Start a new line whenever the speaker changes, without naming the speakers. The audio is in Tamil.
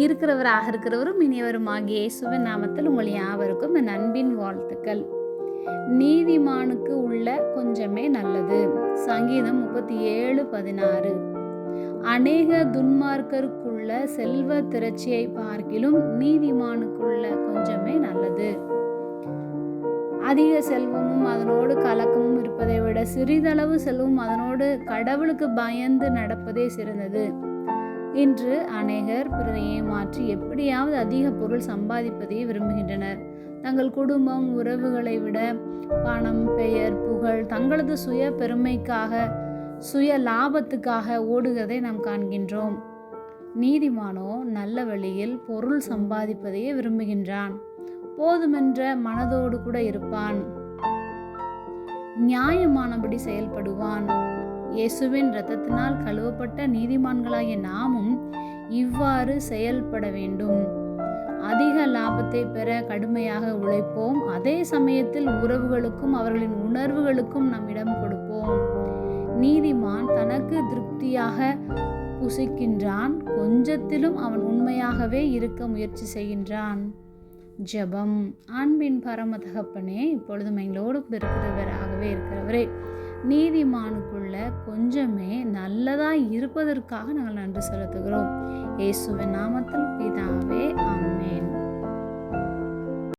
இருக்கிறவராக இருக்கிறவரும் இனியவருமாகிய இயேசுவின் நாமத்தில் உங்கள் யாவருக்கும் என் அன்பின் வாழ்த்துக்கள். நீதிமானுக்கு உள்ள கொஞ்சமே நல்லது. சங்கீதம் முப்பத்தி ஏழு பதினாறு. அநேக துன்மார்க்கருக்குள்ள செல்வ திரட்சியை பார்க்கிலும் நீதிமானுக்குள்ள கொஞ்சமே நல்லது. அதிக செல்வமும் அதனோடு கலக்கமும் இருப்பதை விட சிறிதளவு செல்வம் அதனோடு கடவுளுக்கு பயந்து நடப்பதே சிறந்தது. இன்று அநேகர் பிறரை ஏமாற்றி எப்படியாவது அதிக பொருள் சம்பாதிப்பதையே விரும்புகின்றனர். தங்கள் குடும்பம் உறவுகளை விட பணம் பெயர் புகழ் தங்களது சுய பெருமைக்காக சுய லாபத்துக்காக ஓடுகிறதை நாம் காண்கின்றோம். நீதிமானோ நல்ல வழியில் பொருள் சம்பாதிப்பதையே விரும்புகின்றான். போதுமென்ற மனதோடு கூட இருப்பான். நியாயமானபடி செயல்படுவான். இயேசுவின் இரத்தத்தினால் கழுவப்பட்ட நீதிமான்களாகிய நாமும் இவ்வாறு செயல்பட வேண்டும். அதிக லாபத்தை பெற கடுமையாக உழைப்போம். அதே சமயத்தில் உறவுகளுக்கும் அவர்களின் உணர்வுகளுக்கும் நாம் இடம் கொடுப்போம். நீதிமான் தனக்கு திருப்தியாக புசிக்கின்றான். கொஞ்சத்திலும் அவன் உண்மையாகவே இருக்க முயற்சி செய்கின்றான். ஜெபம். அன்பின் பரம தகப்பனே இப்பொழுதும் எங்களோடு இருக்கிறவராகவே இருக்கிறவரே நீதிமானுக்குள்ள கொஞ்சமே நல்லதாக இருப்பதற்காக நாங்கள் நன்றி செலுத்துகிறோம். இயேசுவின் நாமத்தில் பிதாவே